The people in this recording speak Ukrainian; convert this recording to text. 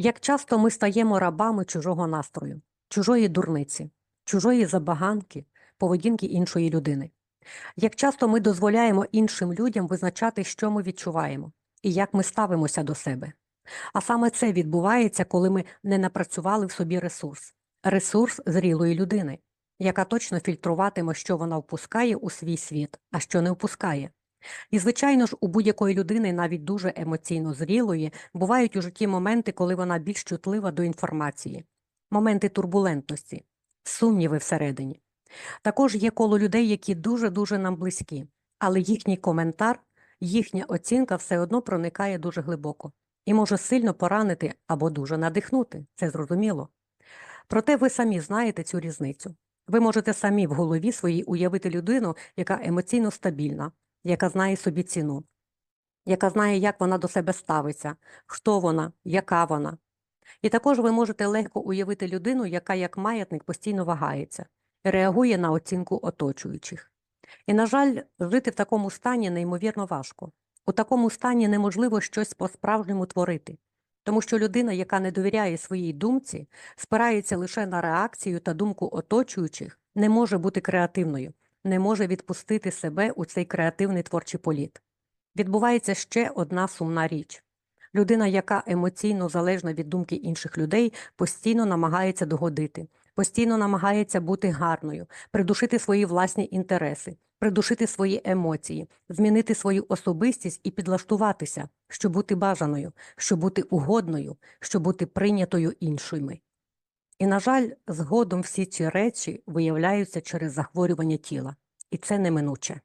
Як часто ми стаємо рабами чужого настрою, чужої дурниці, чужої забаганки, поведінки іншої людини? Як часто ми дозволяємо іншим людям визначати, що ми відчуваємо і як ми ставимося до себе? А саме це відбувається, коли ми не напрацювали в собі ресурс, ресурс зрілої людини, яка точно фільтруватиме, що вона впускає у свій світ, а що не впускає. І, звичайно ж, у будь-якої людини, навіть дуже емоційно зрілої, бувають у житті моменти, коли вона більш чутлива до інформації, моменти турбулентності, сумніви всередині. Також є коло людей, які дуже-дуже нам близькі, але їхній коментар, їхня оцінка все одно проникає дуже глибоко і може сильно поранити або дуже надихнути, це зрозуміло. Проте ви самі знаєте цю різницю. Ви можете самі в голові своїй уявити людину, яка емоційно стабільна, яка знає собі ціну, яка знає, як вона до себе ставиться, хто вона, яка вона. І також ви можете легко уявити людину, яка як маятник постійно вагається, реагує на оцінку оточуючих. І, на жаль, жити в такому стані неймовірно важко. У такому стані неможливо щось по-справжньому творити, тому що людина, яка не довіряє своїй думці, спирається лише на реакцію та думку оточуючих, не може бути креативною, не може відпустити себе у цей креативний творчий політ. Відбувається ще одна сумна річ. Людина, яка емоційно залежна від думки інших людей, постійно намагається догодити, постійно намагається бути гарною, придушити свої власні інтереси, придушити свої емоції, змінити свою особистість і підлаштуватися, щоб бути бажаною, щоб бути угодною, щоб бути прийнятою іншими. І, на жаль, згодом всі ці речі виявляються через захворювання тіла, і це неминуче.